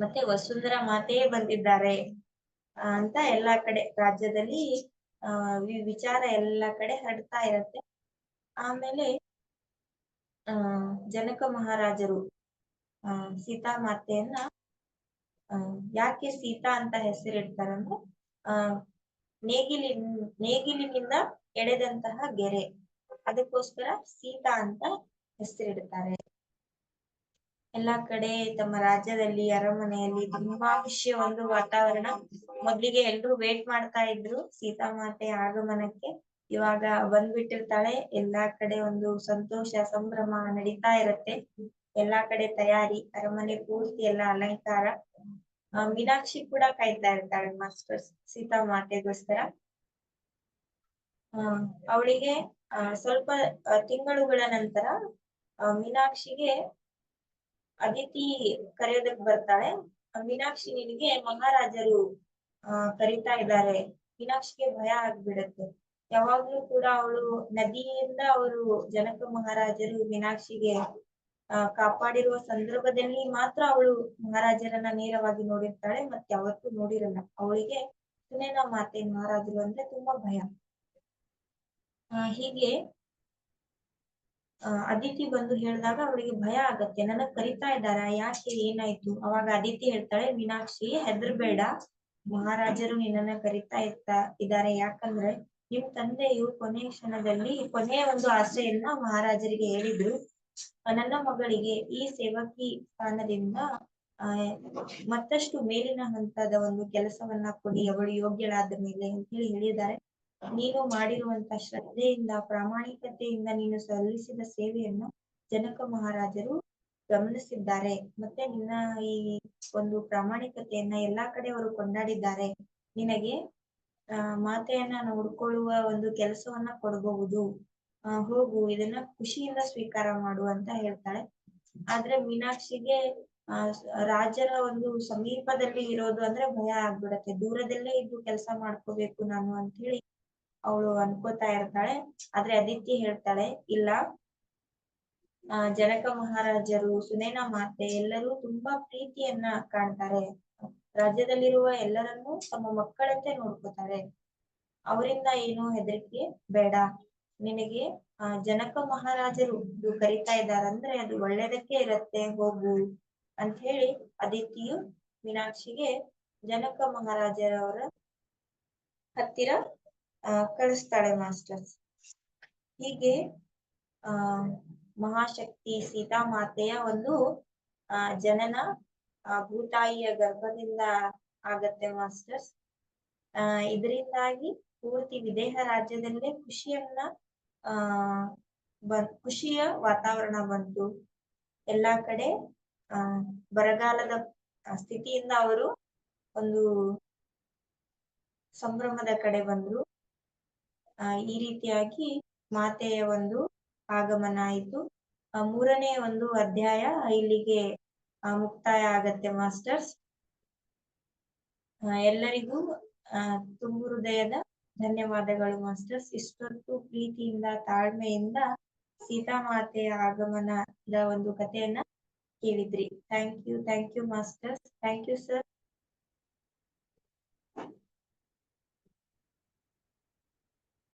ಮತ್ತೆ ವಸುಂಧರಾ ಮಾತೆಯೇ ಬಂದಿದ್ದಾರೆ. ಅಂತ ಎಲ್ಲಾ ಕಡೆ ರಾಜ್ಯದಲ್ಲಿ, ಆ ವಿಚಾರ ಎಲ್ಲಾ ಕಡೆ ಹರಡ್ತಾ ಇರತ್ತೆ. ಆಮೇಲೆ, ಆ, ಜನಕ ಮಹಾರಾಜರು, ಆ, ಸೀತಾ ಮಾತೆಯನ್ನ ಯಾಕೆ ಸೀತಾ ಅಂತ ಹೆಸರಿಡ್ತಾರಂದ್ರೆ, ಆ, ನೇಗಿಲಿನ್, ನೇಗಿಲಿನಿಂದ ಎಳೆದಂತಹ ಗೆರೆ. ಅದಕ್ಕೋಸ್ಕರ ಸೀತಾ ಅಂತ ಹೆಸರಿಡ್ತಾರೆ. ಎಲ್ಲಾ ಕಡೆ ತಮ್ಮ ರಾಜ್ಯದಲ್ಲಿ, ಅರಮನೆಯಲ್ಲಿ ತುಂಬಾ ಖುಷಿಯ ಒಂದು ವಾತಾವರಣ. ಮೊದ್ಲಿಗೆ ಎಲ್ರು ವೇಟ್ ಮಾಡ್ತಾ ಇದ್ರು ಸೀತಾಮಾತೆ ಆಗಮನಕ್ಕೆ. ಇವಾಗ ಬಂದ್ಬಿಟ್ಟಿರ್ತಾಳೆ. ಎಲ್ಲಾ ಕಡೆ ಒಂದು ಸಂತೋಷ, ಸಂಭ್ರಮ ನಡೀತಾ ಇರತ್ತೆ. ಎಲ್ಲಾ ಕಡೆ ತಯಾರಿ, ಅರಮನೆ ಪೂರ್ತಿ ಎಲ್ಲ ಅಲಂಕಾರ. ಮೀನಾಕ್ಷಿ ಕೂಡ ಕಾಯ್ತಾ ಇರ್ತಾಳೆ ಮಾಸ್ಟರ್ಸ್ ಸೀತಾಮಾತೆಗೋಸ್ಕರ. ಅವಳಿಗೆ ಸ್ವಲ್ಪ ತಿಂಗಳುಗಳ ನಂತರ ಮೀನಾಕ್ಷಿಗೆ ಅದಿತಿ ಕರೆಯೋದಕ್ ಬರ್ತಾಳೆ. ಮೀನಾಕ್ಷಿ ನಿನಗೆ ಮಹಾರಾಜರು, ಆ, ಕರಿತಾ ಇದ್ದಾರೆ. ಮೀನಾಕ್ಷಿಗೆ ಭಯ ಆಗ್ಬಿಡತ್ತೆ. ಯಾವಾಗ್ಲೂ ಕೂಡ ಅವಳು ನದಿಯಿಂದ ಅವರು ಜನಕ ಮಹಾರಾಜರು ಮೀನಾಕ್ಷಿಗೆ ಕಾಪಾಡಿರುವ ಸಂದರ್ಭದಲ್ಲಿ ಮಾತ್ರ ಅವಳು ಮಹಾರಾಜರನ್ನ ನೇರವಾಗಿ ನೋಡಿರ್ತಾಳೆ, ಮತ್ತೆ ಯಾವತ್ತೂ ನೋಡಿರಲ್ಲ. ಅವಳಿಗೆ ಸುನೇನ ಮಾತೆ ಮಹಾರಾಜರು ಅಂದ್ರೆ ತುಂಬಾ ಭಯ. ಹೀಗೆ ಅದಿತಿ ಬಂದು ಹೇಳಿದಾಗ ಅವಳಿಗೆ ಭಯ ಆಗತ್ತೆ. ನನಗ್ ಕರಿತಾ ಇದ್ದಾರ. ಯಾಕೆ ಏನಾಯ್ತು? ಅವಾಗ ಅದಿತಿ ಹೇಳ್ತಾಳೆ, ಮೀನಾಕ್ಷಿ, ಹೆದರ್ಬೇಡ. ಮಹಾರಾಜರು ನಿನ್ನನ್ನ ಕರಿತಾ ಇರ್ತಾ ಇದ್ದಾರೆ. ಯಾಕಂದ್ರೆ ನಿಮ್ ತಂದೆಯು ಕೊನೆಯ ಕ್ಷಣದಲ್ಲಿ ಕೊನೆಯ ಒಂದು ಆಸೆಯನ್ನ ಮಹಾರಾಜರಿಗೆ ಹೇಳಿದ್ರು ನನ್ನ ಮಗಳಿಗೆ ಈ ಸೇವಕಿ ಸ್ಥಾನದಿಂದ ಮತ್ತಷ್ಟು ಮೇಲಿನ ಹಂತದ ಒಂದು ಕೆಲಸವನ್ನ ಕೊಡಿ. ಅವಳು ಯೋಗ್ಯಳಾದ ಮೇಲೆ ಅಂತ ಹೇಳಿ ಹೇಳಿದ್ದಾರೆ. ನೀನು ಮಾಡಿರುವಂತ ಶ್ರದ್ಧೆಯಿಂದ, ಪ್ರಾಮಾಣಿಕತೆಯಿಂದ ನೀನು ಸಲ್ಲಿಸಿದ ಸೇವೆಯನ್ನು ಜನಕ ಮಹಾರಾಜರು ಗಮನಿಸಿದ್ದಾರೆ. ಮತ್ತೆ ನಿನ್ನ ಈ ಒಂದು ಪ್ರಾಮಾಣಿಕತೆಯನ್ನ ಎಲ್ಲಾ ಕಡೆ ಅವರು ಕೊಂಡಾಡಿದ್ದಾರೆ. ನಿನಗೆ, ಆ, ಮಾತೆಯನ್ನ ನೋಡ್ಕೊಳ್ಳುವ ಒಂದು ಕೆಲಸವನ್ನ ಕೊಡಬಹುದು. ಆ, ಹೋಗು, ಇದನ್ನ ಖುಷಿಯಿಂದ ಸ್ವೀಕಾರ ಮಾಡು ಅಂತ ಹೇಳ್ತಾಳೆ. ಆದ್ರೆ ಮೀನಾಕ್ಷಿಗೆ, ಆ, ರಾಜರ ಒಂದು ಸಮೀಪದಲ್ಲಿ ಇರೋದು ಅಂದ್ರೆ ಭಯ ಆಗ್ಬಿಡತ್ತೆ. ದೂರದಲ್ಲೇ ಇದ್ದು ಕೆಲಸ ಮಾಡ್ಕೋಬೇಕು ನಾನು ಅಂತ ಹೇಳಿ ಅವಳು ಅನ್ಕೋತಾ ಇರ್ತಾಳೆ. ಆದ್ರೆ ಅದಿತಿ ಹೇಳ್ತಾಳೆ, ಇಲ್ಲ. ಜನಕ ಮಹಾರಾಜರು, ಸುನೇನ ಮಾತೆ ಎಲ್ಲರೂ ತುಂಬಾ ಪ್ರೀತಿಯನ್ನ ಕಾಣ್ತಾರೆ. ರಾಜ್ಯದಲ್ಲಿರುವ ಎಲ್ಲರನ್ನೂ ತಮ್ಮ ಮಕ್ಕಳಂತೆ ನೋಡ್ಕೋತಾರೆ. ಅವರಿಂದ ಏನು ಹೆದರಿಕೆ? ಬೇಡ. ನಿನಗೆ, ಆ, ಜನಕ ಮಹಾರಾಜರು ಇದು ಕರಿತಾ ಇದ್ದಾರಂದ್ರೆ ಅದು ಒಳ್ಳೇದಕ್ಕೆ ಇರತ್ತೆ, ಹೋಗು ಅಂತ ಹೇಳಿ ಅದಿತಿಯು ಮೀನಾಕ್ಷಿಗೆ ಜನಕ ಮಹಾರಾಜರವರ ಹತ್ತಿರ ಕಳಿಸ್ತಾಳೆ ಮಾಸ್ಟರ್ಸ್ ಹೀಗೆ, ಆ, ಮಹಾಶಕ್ತಿ ಸೀತಾ ಮಾತೆಯ ಒಂದು, ಆ, ಜನನ ಭೂತಾಯಿಯ ಗರ್ಭದಿಂದ ಆಗತ್ತೆ ಮಾಸ್ಟರ್ಸ್ ಆ, ಇದರಿಂದಾಗಿ ಪೂರ್ತಿ ವಿದೇಹ ರಾಜ್ಯದಲ್ಲೇ ಖುಷಿಯನ್ನ, ಆ ಖುಷಿಯ ವಾತಾವರಣ ಬಂತು. ಎಲ್ಲಾ ಕಡೆ, ಆ, ಬರಗಾಲದ ಸ್ಥಿತಿಯಿಂದ ಅವರು ಒಂದು ಸಂಭ್ರಮದ ಕಡೆ ಬಂದ್ರು. ಈ ರೀತಿಯಾಗಿ ಮಾತೆಯ ಒಂದು ಆಗಮನ ಆಯಿತು. ಮೂರನೇ ಒಂದು ಅಧ್ಯಾಯ ಇಲ್ಲಿಗೆ ಮುಕ್ತಾಯ ಆಗತ್ತೆ ಮಾಸ್ಟರ್ಸ್. ಎಲ್ಲರಿಗೂ ತುಂಬು ಹೃದಯದ ಧನ್ಯವಾದಗಳು ಮಾಸ್ಟರ್ಸ್. ಇಷ್ಟೊತ್ತು ಪ್ರೀತಿಯಿಂದ, ತಾಳ್ಮೆಯಿಂದ ಸೀತಾಮಾತೆಯ ಆಗಮನದ ಒಂದು ಕಥೆಯನ್ನ ಕೇಳಿದ್ರಿ. Thank you thank you masters. Thank you sir.